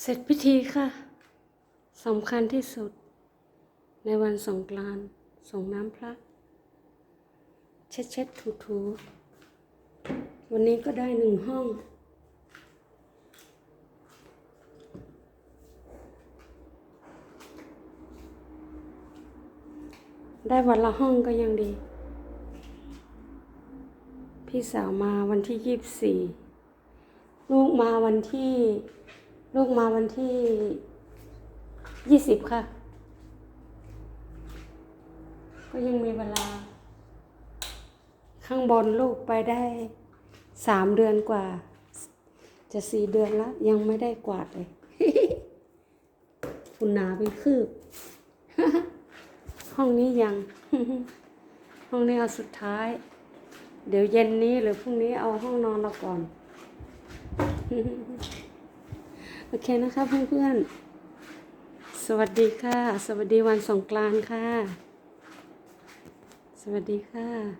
เสร็จพิธีค่ะสำคัญที่สุด ในวันสงกรานต์ส่งน้ำพระ เช็ดเช็ดถูถูวันนี้ก็ได้หนึ่งห้องได้วันละห้องก็ยังดี พี่สาวมาวันที่ยี่สิบสี่ ลูกมาวันที่ ลูกมาวันที่ยี่สิบค่ะ ก็ยังมีเวลา ข้างบนลูกไปได้สามเดือนกว่า จะสี่เดือนแล้วยังไม่ได้กวาดเลยคุณนาเป็นคืบ ห้องนี้ยัง ห้องนี้เอาสุดท้าย เดี๋ยวเย็นนี้หรือพรุ่งนี้เอาห้องนอนเราก่อน โอเคนะคะเพื่อนๆ สวัสดีค่ะ สวัสดีวันสงกรานต์ค่ะ สวัสดีค่ะ